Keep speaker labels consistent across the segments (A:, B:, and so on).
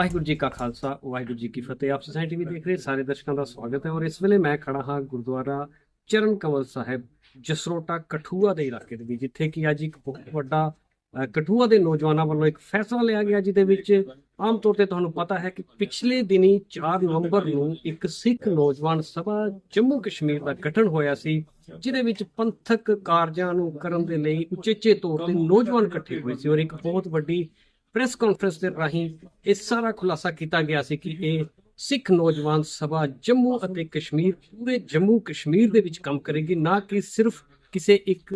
A: ਵਾਹਿਗੁਰੂ ਜੀ ਕਾ ਖਾਲਸਾ, ਵਾਹਿਗੁਰੂ ਜੀ ਕੀ ਫਤਿਹ। ਆਪ ਸੁਸਾਇਟੀ ਵੀ ਦੇਖ ਰਹੇ, ਸਾਰੇ ਦਰਸ਼ਕਾਂ ਦਾ ਸਵਾਗਤ ਹੈ। ਔਰ ਇਸ ਵੇਲੇ ਮੈਂ ਖੜਾ ਹਾਂ ਗੁਰਦੁਆਰਾ ਚਰਨ ਕਮਲ ਸਾਹਿਬ, ਜਸਰੋਟਾ ਕਠੂਆ ਦੇ ਇਲਾਕੇ ਦੇ ਵਿੱਚ, ਜਿੱਥੇ ਕਿ ਅੱਜ ਇੱਕ ਬਹੁਤ ਵੱਡਾ ਕਠੂਆ ਦੇ ਨੌਜਵਾਨਾਂ ਵੱਲੋਂ ਇੱਕ ਫੈਸਲਾ ਲਿਆ ਗਿਆ, ਜਿਹਦੇ ਵਿੱਚ ਆਮ ਤੌਰ ਤੇ ਤੁਹਾਨੂੰ ਪਤਾ ਹੈ ਕਿ ਪਿਛਲੇ ਦਿਨੀ 4 ਨਵੰਬਰ ਨੂੰ ਇੱਕ ਸਿੱਖ ਨੌਜਵਾਨ ਸਭਾ ਜੰਮੂ ਕਸ਼ਮੀਰ ਦਾ ਗਠਨ ਹੋਇਆ ਸੀ, ਜਿਹਦੇ ਵਿੱਚ ਪੰਥਕ ਕਾਰਜਾਂ ਨੂੰ ਕਰਨ ਦੇ ਲਈ ਉਚੇਚੇ ਤੌਰ ਤੇ ਨੌਜਵਾਨ ਇਕੱਠੇ ਹੋਏ ਸੀ। ਔਰ ਇੱਕ ਬਹੁਤ ਵੱਡੀ ਪ੍ਰੈਸ ਕਾਨਫਰੰਸ ਦੇ ਰਾਹੀਂ ਇਹ ਸਾਰਾ ਖੁਲਾਸਾ ਕੀਤਾ ਗਿਆ ਸੀ ਕਿ ਇਹ ਸਿੱਖ ਨੌਜਵਾਨ ਸਭਾ ਜੰਮੂ ਅਤੇ ਕਸ਼ਮੀਰ, ਪੂਰੇ ਜੰਮੂ ਕਸ਼ਮੀਰ ਦੇ ਵਿੱਚ ਕੰਮ ਕਰੇਗੀ, ਨਾ ਕਿ ਸਿਰਫ ਕਿਸੇ ਇੱਕ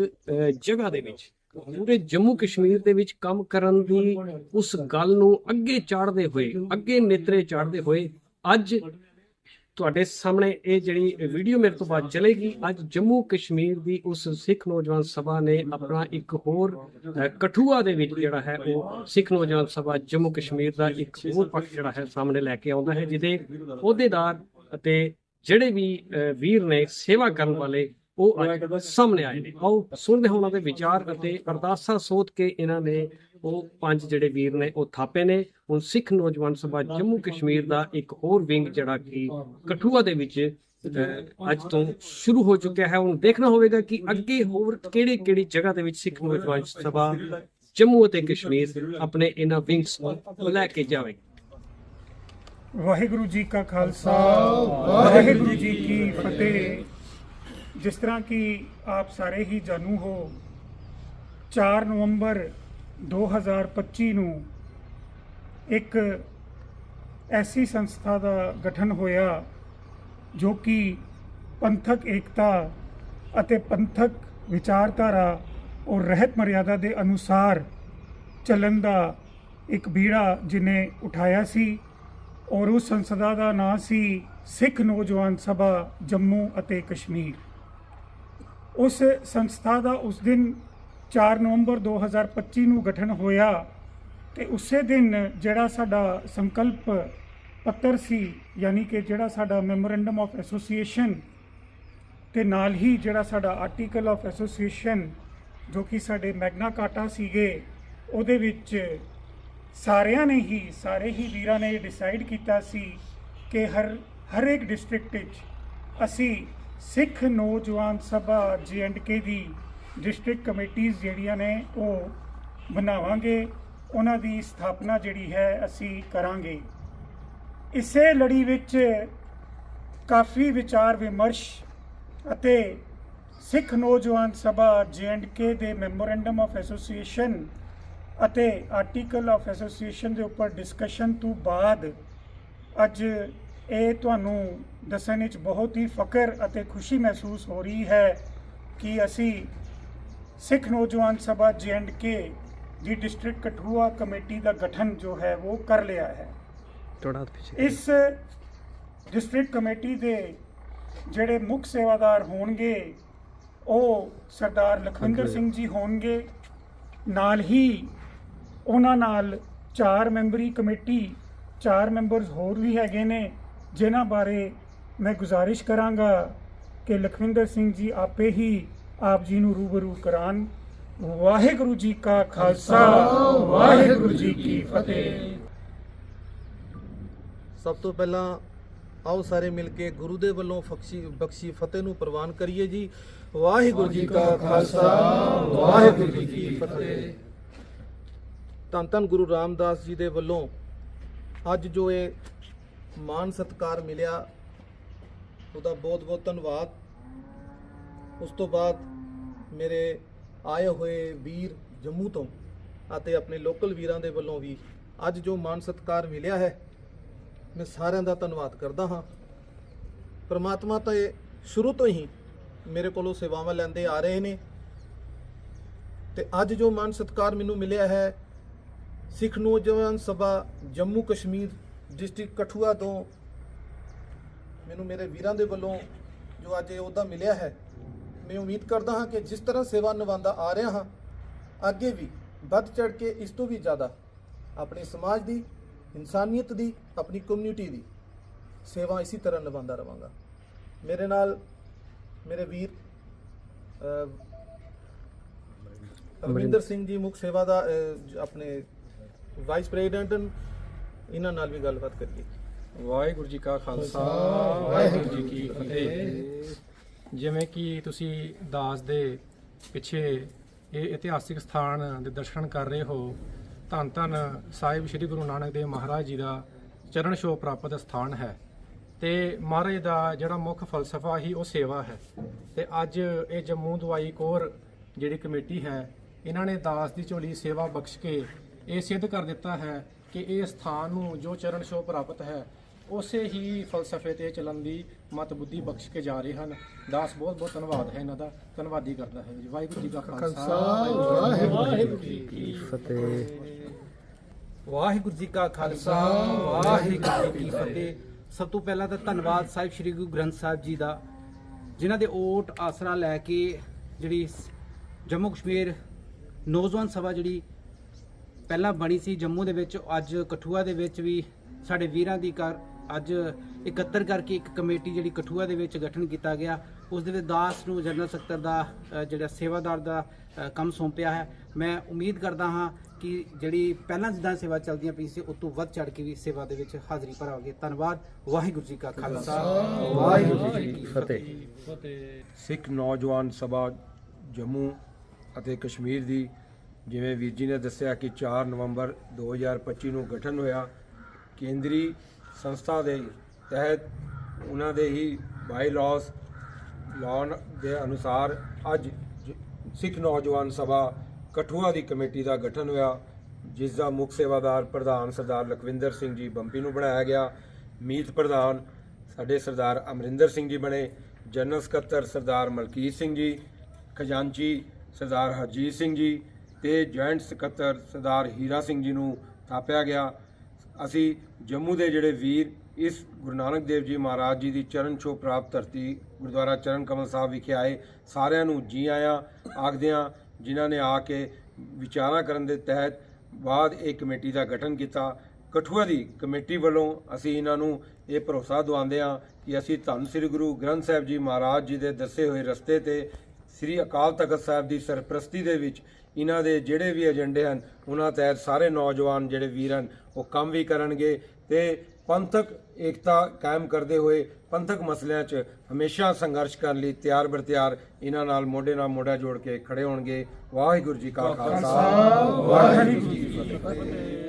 A: ਜਗ੍ਹਾ ਦੇ ਵਿੱਚ। ਪੂਰੇ ਜੰਮੂ ਕਸ਼ਮੀਰ ਦੇ ਵਿੱਚ ਕੰਮ ਕਰਨ ਦੀ ਉਸ ਗੱਲ ਨੂੰ ਅੱਗੇ ਚਾੜਦੇ ਹੋਏ, ਅੱਗੇ ਨੇਤਰੇ ਚਾੜਦੇ ਹੋਏ ਅੱਜ ਤੁਹਾਡੇ ਸਾਹਮਣੇ ਇਹ ਜਿਹੜੀ ਵੀਡੀਓ ਮੇਰੇ ਤੋਂ ਬਾਅਦ ਚਲੇਗੀ। ਅੱਜ ਜੰਮੂ ਕਸ਼ਮੀਰ ਦੀ ਉਸ ਸਿੱਖ ਨੌਜਵਾਨ ਸਭਾ ਨੇ ਆਪਣਾ ਇੱਕ ਹੋਰ ਕਠੂਆ ਦੇ ਵਿੱਚ ਜਿਹੜਾ ਹੈ, ਉਹ ਸਿੱਖ ਨੌਜਵਾਨ ਸਭਾ ਜੰਮੂ ਕਸ਼ਮੀਰ ਦਾ ਇੱਕ ਹੋਰ ਪੱਖ ਜਿਹੜਾ ਹੈ ਸਾਹਮਣੇ ਲੈ ਕੇ ਆਉਂਦਾ ਹੈ, ਜਿਹਦੇ ਅਹੁਦੇਦਾਰ ਅਤੇ ਜਿਹੜੇ ਵੀ ਵੀਰ ਨੇ ਸੇਵਾ ਕਰਨ ਵਾਲੇ ਉਹ ਸਾਹਮਣੇ ਆਏ ਨੇ। ਆਓ ਸੁਣਦੇ ਹਾਂ ਉਹਨਾਂ ਦੇ ਵਿਚਾਰ ਅਤੇ ਅਰਦਾਸਾਂ ਸੋਧ ਕੇ ਇਹਨਾਂ ਨੇ ਉਹ ਪੰਜ ਜਿਹੜੇ ਵੀਰ ਨੇ ਉਹ ਥਾਪੇ ਨੇ। ਹੁਣ ਸਿੱਖ ਨੌਜਵਾਨ ਸਭਾ ਜੰਮੂ ਕਸ਼ਮੀਰ ਦਾ ਇੱਕ ਹੋਰ ਵਿੰਗ ਜਿਹੜਾ ਕਿ ਕਠੂਆ ਦੇ ਵਿੱਚ ਅੱਜ ਤੋਂ ਸ਼ੁਰੂ ਹੋ ਚੁੱਕਿਆ ਹੈ। ਹੁਣ ਦੇਖਣਾ ਹੋਵੇਗਾ ਕਿ ਅੱਗੇ ਹੋਰ ਕਿਹੜੇ ਕਿਹੜੀ ਜਗ੍ਹਾ ਦੇ ਵਿੱਚ ਸਿੱਖ ਨੌਜਵਾਨ ਸਭਾ ਜੰਮੂ ਅਤੇ ਕਸ਼ਮੀਰ ਆਪਣੇ ਇਹਨਾਂ ਵਿੰਗਸ ਨੂੰ ਲੈ ਕੇ ਜਾਵੇਗੀ।
B: ਵਾਹਿਗੁਰੂ ਜੀ ਕਾ ਖਾਲਸਾ ਵਾਹਿਗੁਰੂ ਜੀ ਕੀ ਫਤਿਹ। ਜਿਸ ਤਰ੍ਹਾਂ ਕਿ ਆਪ ਸਾਰੇ ਹੀ ਜਾਣੂ ਹੋ 4 ਨਵੰਬਰ 2025 ਨੂੰ ਇੱਕ ਐਸੀ ਸੰਸਥਾ ਦਾ ਗਠਨ ਹੋਇਆ ਜੋ ਕਿ ਪੰਥਕ ਏਕਤਾ ਅਤੇ ਪੰਥਕ ਵਿਚਾਰਧਾਰਾ ਔਰ ਰਹਿਤ ਮਰਿਆਦਾ ਦੇ ਅਨੁਸਾਰ ਚੱਲਣ ਦਾ ਇੱਕ ਬੀੜਾ ਜਿਨੇ ਉਠਾਇਆ ਸੀ ਔਰ ਉਸ ਸੰਸਥਾ ਦਾ ਨਾਂ ਸੀ ਸਿੱਖ ਨੌਜਵਾਨ ਸਭਾ ਜੰਮੂ ਅਤੇ ਕਸ਼ਮੀਰ। ਉਸ ਸੰਸਥਾ ਦਾ ਉਸ ਦਿਨ 4 ਨਵੰਬਰ 2025 ਨੂੰ ਗਠਨ ਹੋਇਆ ਤੇ ਉਸੇ ਦਿਨ ਜਿਹੜਾ ਸਾਡਾ ਸੰਕਲਪ ਪੱਤਰ ਸੀ, ਯਾਨੀ ਕਿ ਜਿਹੜਾ ਸਾਡਾ ਮੈਮੋਰੈਂਡਮ ਆਫ ਐਸੋਸੀਏਸ਼ਨ ਤੇ ਨਾਲ ਹੀ ਜਿਹੜਾ ਸਾਡਾ ਆਰਟੀਕਲ ਆਫ ਐਸੋਸੀਏਸ਼ਨ ਜੋ ਕਿ ਸਾਡੇ ਮੈਗਨਾ ਕਾਟਾ ਸੀਗੇ, ਉਹਦੇ ਵਿੱਚ ਸਾਰਿਆਂ ਨੇ ਹੀ, ਸਾਰੇ ਹੀ ਵੀਰਾਂ ਨੇ ਡਿਸਾਈਡ ਕੀਤਾ ਸੀ ਕਿ ਹਰ ਹਰ ਇੱਕ ਡਿਸਟ੍ਰਿਕਟ ਵਿੱਚ ਅਸੀਂ ਸਿੱਖ ਨੌਜਵਾਨ ਸਭਾ ਕੇ ਦੀ ਡਿਸਟ੍ਰਿਕਟ ਕਮੇਟੀਆਂ ਜਿਹੜੀਆਂ ਨੇ ਉਹ ਬਣਾਵਾਂਗੇ, ਉਹਨਾਂ ਦੀ ਸਥਾਪਨਾ ਜਿਹੜੀ ਹੈ ਅਸੀਂ ਕਰਾਂਗੇ। ਇਸੇ ਲੜੀ ਵਿੱਚ ਕਾਫੀ ਵਿਚਾਰ ਵਿਮਰਸ਼ ਅਤੇ ਸਿੱਖ ਨੌਜਵਾਨ ਸਭਾ ਕੇ ਦੇ ਮੈਮੋਰੈਂਡਮ ਆਫ ਐਸੋਸੀਏਸ਼ਨ ਅਤੇ ਆਰਟੀਕਲ ਆਫ ਐਸੋਸੀਏਸ਼ਨ ਦੇ ਉੱਪਰ ਡਿਸਕਸ਼ਨ ਤੋਂ ਬਾਅਦ ਅੱਜ ਇਹ ਤੁਹਾਨੂੰ ਦੱਸਣ ਵਿੱਚ ਬਹੁਤ ਹੀ ਫਖਰ ਅਤੇ ਖੁਸ਼ੀ ਮਹਿਸੂਸ ਹੋ ਰਹੀ ਹੈ ਕਿ ਅਸੀਂ ਸਿੱਖ ਨੌਜਵਾਨ ਸਭਾ ਕੇ ਦੀ ਡਿਸਟ੍ਰਿਕਟ ਕਠੂਆ ਕਮੇਟੀ ਦਾ ਗਠਨ ਜੋ ਹੈ ਉਹ ਕਰ ਲਿਆ ਹੈ।
A: ਥੋੜਾ ਪਿੱਛੇ
B: ਇਸ ਡਿਸਟ੍ਰਿਕਟ ਕਮੇਟੀ ਦੇ ਜਿਹੜੇ ਮੁੱਖ ਸੇਵਾਦਾਰ ਹੋਣਗੇ ਉਹ ਸਰਦਾਰ ਲਖਵਿੰਦਰ ਸਿੰਘ ਜੀ ਹੋਣਗੇ। ਨਾਲ ਹੀ ਉਹਨਾਂ ਨਾਲ ਚਾਰ ਮੈਂਬਰੀ ਕਮੇਟੀ ਚਾਰ ਮੈਂਬਰਸ ਹੋਰ ਵੀ ਹੈਗੇ ਨੇ। ਜਿਨ੍ਹਾਂ ਬਾਰੇ ਮੈਂ ਗੁਜ਼ਾਰਿਸ਼ ਕਰਾਂਗਾ ਕਿ ਲਖਵਿੰਦਰ ਸਿੰਘ ਜੀ ਆਪੇ ਹੀ ਆਪ ਜੀ ਨੂੰ ਰੂਬਰੂ ਕਰਾਨ ਵਾਹਿਗੁਰੂ ਜੀ ਕਾ ਖਾਲਸਾ, ਵਾਹਿਗੁਰੂ ਜੀ ਕੀ ਫਤਿਹ।
C: ਸਭ ਤੋਂ ਪਹਿਲਾਂ ਆਓ ਸਾਰੇ ਮਿਲ ਕੇ ਗੁਰੂ ਦੇ ਵੱਲੋਂ ਬਖਸ਼ੀ ਬਖਸ਼ੀ ਫਤਿਹ ਨੂੰ ਪ੍ਰਵਾਨ ਕਰੀਏ ਜੀ। ਵਾਹਿਗੁਰੂ ਜੀ ਕਾ ਖਾਲਸਾ, ਵਾਹਿਗੁਰੂ ਜੀ ਕੀ ਫਤਿਹ। ਧੰਨ ਧੰਨ ਗੁਰੂ ਰਾਮਦਾਸ ਜੀ ਦੇ ਵੱਲੋਂ ਅੱਜ ਜੋ ਇਹ ਮਾਨ ਸਤਕਾਰ ਮਿਲਿਆ। ਉਹਦਾ ਬਹੁਤ ਬਹੁਤ ਧੰਨਵਾਦ। ਉਸ ਤੋਂ ਬਾਅਦ ਮੇਰੇ ਆਏ ਹੋਏ ਵੀਰ ਜੰਮੂ ਤੋਂ ਅਤੇ ਆਪਣੇ ਲੋਕਲ ਵੀਰਾਂ ਦੇ ਵੱਲੋਂ ਵੀ ਅੱਜ ਜੋ ਮਾਨ ਸਤਕਾਰ ਮਿਲਿਆ ਹੈ, ਮੈਂ ਸਾਰਿਆਂ ਦਾ ਧੰਨਵਾਦ ਕਰਦਾ ਹਾਂ। ਪਰਮਾਤਮਾ ਤਾਂ ਸ਼ੁਰੂ ਤੋਂ ਹੀ ਮੇਰੇ ਕੋਲੋਂ ਸੇਵਾਵਾਂ ਲੈਂਦੇ ਆ ਰਹੇ ਨੇ। ਤੇ ਅੱਜ ਜੋ ਮਾਨ ਸਤਕਾਰ ਮੈਨੂੰ ਮਿਲਿਆ ਹੈ, ਸਿੱਖ ਨੌਜਵਾਨ ਸਭਾ ਜੰਮੂ ਕਸ਼ਮੀਰ ਡਿਸਟ੍ਰਿਕਟ ਕਠੂਆ ਤੋਂ ਮੈਨੂੰ ਮੇਰੇ ਵੀਰਾਂ ਦੇ ਵੱਲੋਂ ਜੋ ਅੱਜ ਇਹ ਅਹੁਦਾ ਮਿਲਿਆ ਹੈ, ਮੈਂ ਉਮੀਦ ਕਰਦਾ ਹਾਂ ਕਿ ਜਿਸ ਤਰ੍ਹਾਂ ਸੇਵਾ ਨਿਭਾਉਂਦਾ ਆ ਰਿਹਾ ਹਾਂ, ਅੱਗੇ ਵੀ ਵੱਧ ਚੜ ਕੇ ਇਸ ਤੋਂ ਵੀ ਜ਼ਿਆਦਾ ਆਪਣੇ ਸਮਾਜ ਦੀ, ਇਨਸਾਨੀਅਤ ਦੀ, ਆਪਣੀ ਕਮਿਊਨਿਟੀ ਦੀ ਸੇਵਾ ਇਸੇ ਤਰ੍ਹਾਂ ਨਿਭਾਉਂਦਾ ਰਵਾਂਗਾ। ਮੇਰੇ ਨਾਲ ਮੇਰੇ ਵੀਰ ਅਮਰਿੰਦਰ ਸਿੰਘ ਜੀ, ਮੁੱਖ ਸੇਵਾ ਦਾ ਆਪਣੇ ਵਾਈਸ ਪ੍ਰੈਜ਼ੀਡੈਂਟ ਇਹਨਾਂ ਨਾਲ ਵੀ ਗੱਲਬਾਤ ਕਰੀਏ।
D: ਵਾਹਿਗੁਰੂ ਜੀ ਕਾ ਖਾਲਸਾ ਵਾਹਿਗੁਰੂ ਜੀ ਕੀ ਫਤਿਹ। ਜਿਵੇਂ ਕਿ ਤੁਸੀਂ ਦਾਸ ਦੇ ਪਿੱਛੇ ਇਹ ਇਤਿਹਾਸਿਕ ਸਥਾਨ ਦੇ ਦਰਸ਼ਨ ਕਰ ਰਹੇ ਹੋ ਧੰਨ ਧੰਨ ਸਾਹਿਬ ਸ੍ਰੀ ਗੁਰੂ ਨਾਨਕ ਦੇਵ ਮਹਾਰਾਜ ਜੀ ਦਾ ਚਰਨ ਛੋਹ ਪ੍ਰਾਪਤ ਸਥਾਨ ਹੈ। ਤੇ ਮਹਾਰਾਜ ਦਾ ਜਿਹੜਾ ਮੁੱਖ ਫਲਸਫਾ ਹੀ ਉਹ ਸੇਵਾ ਹੈ। ਤੇ ਅੱਜ ਇਹ ਜੰਮੂ ਦਵਾਈ ਕੋਰ ਜਿਹੜੀ ਕਮੇਟੀ ਹੈ ਇਹਨਾਂ ਨੇ ਦਾਸ ਦੀ ਝੋਲੀ ਸੇਵਾ ਬਖਸ਼ ਕੇ ਇਹ ਸਿੱਧ ਕਰ ਦਿੱਤਾ ਹੈ ਕਿ ਇਹ ਸਥਾਨ ਨੂੰ ਜੋ ਚਰਨ ਛੋਹ ਪ੍ਰਾਪਤ ਹੈ ਉਸੇ ਹੀ ਫਲਸਫੇ ਤੇ ਚੱਲਣ ਦੀ ਮਤ ਬੁੱਧੀ ਬਖਸ਼ ਕੇ ਜਾ ਰਹੇ ਹਨ। ਦਾਸ ਬਹੁਤ ਬਹੁਤ ਧੰਨਵਾਦ ਹੈ ਇਹਨਾਂ ਦਾ ਧੰਨਵਾਦੀ ਕਰਦਾ ਹੈ ਜੀ। ਵਾਹਿਗੁਰੂ ਜੀ ਕਾ ਖਾਲਸਾ ਵਾਹਿਗੁਰੂ ਜੀ ਕੀ
E: ਵਾਹਿਗੁਰੂ ਜੀ ਕਾ ਖਾਲਸਾ ਵਾਹਿਗੁਰੂ ਜੀ ਕੀ ਫਤਿਹ। ਸਭ ਤੋਂ ਪਹਿਲਾਂ ਤਾਂ ਧੰਨਵਾਦ ਸਾਹਿਬ ਸ੍ਰੀ ਗੁਰੂ ਗ੍ਰੰਥ ਸਾਹਿਬ ਜੀ ਦਾ ਜਿਨ੍ਹਾਂ ਦੇ ਓਟ ਆਸਰਾ ਲੈ ਕੇ ਜਿਹੜੀ ਜੰਮੂ ਕਸ਼ਮੀਰ ਨੌਜਵਾਨ ਸਭਾ ਜਿਹੜੀ ਪਹਿਲਾਂ ਬਣੀ ਸੀ ਜੰਮੂ ਦੇ ਵਿੱਚ ਅੱਜ ਕਠੂਆ ਦੇ ਵਿੱਚ ਵੀ ਸਾਡੇ ਵੀਰਾਂ ਦੀ ਕਰ ਅੱਜ ਇਕੱਤਰ ਕਰਕੇ ਇੱਕ ਕਮੇਟੀ ਜਿਹੜੀ ਕਠੂਆ ਦੇ ਵਿੱਚ ਗਠਨ ਕੀਤਾ ਗਿਆ। ਉਸ ਦੇ ਵਿੱਚ ਦਾਸ ਨੂੰ ਜਨਰਲ ਸਕੱਤਰ ਦਾ ਜਿਹੜਾ ਸੇਵਾਦਾਰ ਦਾ ਕੰਮ ਸੌਂਪਿਆ ਹੈ। ਮੈਂ ਉਮੀਦ ਕਰਦਾ ਹਾਂ ਕਿ ਜਿਹੜੀ ਪਹਿਲਾਂ ਜਿੱਦਾਂ ਸੇਵਾ ਚੱਲਦੀਆਂ ਪਈ ਸੀ ਉਸ ਤੋਂ ਵੱਧ ਚੜ ਕੇ ਵੀ ਸੇਵਾ ਦੇ ਵਿੱਚ ਹਾਜ਼ਰੀ ਭਰਾਂਗੇ। ਧੰਨਵਾਦ। ਵਾਹਿਗੁਰੂ ਜੀ ਕਾ ਖਾਲਸਾ। ਵਾਹਿਗੁਰੂ ਜੀ ਕੀ ਫਤਿਹ।
F: ਸਿੱਖ ਨੌਜਵਾਨ ਸਭਾ ਜੰਮੂ ਅਤੇ ਕਸ਼ਮੀਰ ਦੀ ਜਿਵੇਂ ਵੀਰ ਜੀ ਨੇ ਦੱਸਿਆ ਕਿ 4 ਨਵੰਬਰ 2025 ਨੂੰ ਗਠਨ ਹੋਇਆ, ਕੇਂਦਰੀ ਸੰਸਥਾ ਦੇ ਤਹਿਤ ਉਹਨਾਂ ਦੇ ਹੀ ਬਾਈ ਲਾਸ ਲਾਅ ਦੇ ਅਨੁਸਾਰ ਅੱਜ ਸਿੱਖ ਨੌਜਵਾਨ ਸਭਾ ਕਠੂਆ ਦੀ ਕਮੇਟੀ ਦਾ ਗਠਨ ਹੋਇਆ, ਜਿਸ ਦਾ ਮੁੱਖ ਸੇਵਾਦਾਰ ਪ੍ਰਧਾਨ ਸਰਦਾਰ ਲਖਵਿੰਦਰ ਸਿੰਘ ਜੀ ਬੰਪੀ ਨੂੰ ਬਣਾਇਆ ਗਿਆ। ਮੀਤ ਪ੍ਰਧਾਨ ਸਾਡੇ ਸਰਦਾਰ ਅਮਰਿੰਦਰ ਸਿੰਘ ਜੀ ਬਣੇ, ਜਨਰਲ ਸਕੱਤਰ ਸਰਦਾਰ ਮਲਕੀਤ ਸਿੰਘ ਜੀ, ਖਜ਼ਾਨਚੀ ਸਰਦਾਰ ਹਰਜੀਤ ਸਿੰਘ ਜੀ ਤੇ ਜੁਆਇੰਟ ਸਕੱਤਰ ਸਰਦਾਰ ਹੀਰਾ ਸਿੰਘ ਜੀ ਨੂੰ ਥਾਪਿਆ ਗਿਆ। ਅਸੀਂ ਜੰਮੂ ਦੇ ਜਿਹੜੇ ਵੀਰ ਇਸ ਗੁਰੂ ਨਾਨਕ ਦੇਵ ਜੀ ਮਹਾਰਾਜ ਜੀ ਦੀ ਚਰਨ ਛੋਹ ਪ੍ਰਾਪਤ ਧਰਤੀ ਗੁਰਦੁਆਰਾ ਚਰਨ ਕਮਲ ਸਾਹਿਬ ਵਿਖੇ ਆਏ। ਸਾਰਿਆਂ ਨੂੰ ਜੀ ਆਇਆਂ, ਆਖਦਿਆਂ ਜਿਨ੍ਹਾਂ ਨੇ ਆ ਕੇ ਵਿਚਾਰਾਂ ਕਰਨ ਦੇ ਤਹਿਤ ਬਾਅਦ ਇਹ ਕਮੇਟੀ ਦਾ ਗਠਨ ਕੀਤਾ। ਕਠੂਆ ਦੀ ਕਮੇਟੀ ਵੱਲੋਂ ਅਸੀਂ ਇਹਨਾਂ ਨੂੰ ਇਹ ਭਰੋਸਾ ਦਵਾਉਂਦੇ ਹਾਂ ਕਿ ਅਸੀਂ ਧੰਨ ਸ੍ਰੀ ਗੁਰੂ ਗ੍ਰੰਥ ਸਾਹਿਬ ਜੀ ਮਹਾਰਾਜ ਜੀ ਦੇ ਦੱਸੇ ਹੋਏ ਰਸਤੇ ਤੇ ਸ੍ਰੀ ਅਕਾਲ ਤਖਤ ਸਾਹਿਬ ਦੀ ਸਰਪ੍ਰਸਤੀ ਦੇ ਵਿੱਚ ਇਹਨਾਂ ਦੇ ਜਿਹੜੇ ਵੀ ਏਜੰਡੇ ਹਨ, ਉਹਨਾਂ ਤਹਿਤ ਸਾਰੇ ਨੌਜਵਾਨ ਜਿਹੜੇ ਵੀਰ ਹਨ, ਉਹ ਕੰਮ ਵੀ ਕਰਨਗੇ ਤੇ ਪੰਥਕ ਏਕਤਾ ਕਾਇਮ ਕਰਦੇ ਹੋਏ ਪੰਥਕ ਮਸਲਿਆਂ 'ਚ ਹਮੇਸ਼ਾ ਸੰਘਰਸ਼ ਕਰਨ ਲਈ ਤਿਆਰ ਬਰਤਿਆਰ ਇਹਨਾਂ ਨਾਲ ਮੋਢੇ ਨਾਲ ਮੋਢਾ ਜੋੜ ਕੇ ਖੜੇ ਹੋਣਗੇ। ਵਾਹਿਗੁਰੂ ਜੀ ਕਾ ਖਾਲਸਾ। ਵਾਹਿਗੁਰੂ ਜੀ ਕੀ ਫਤਿਹ।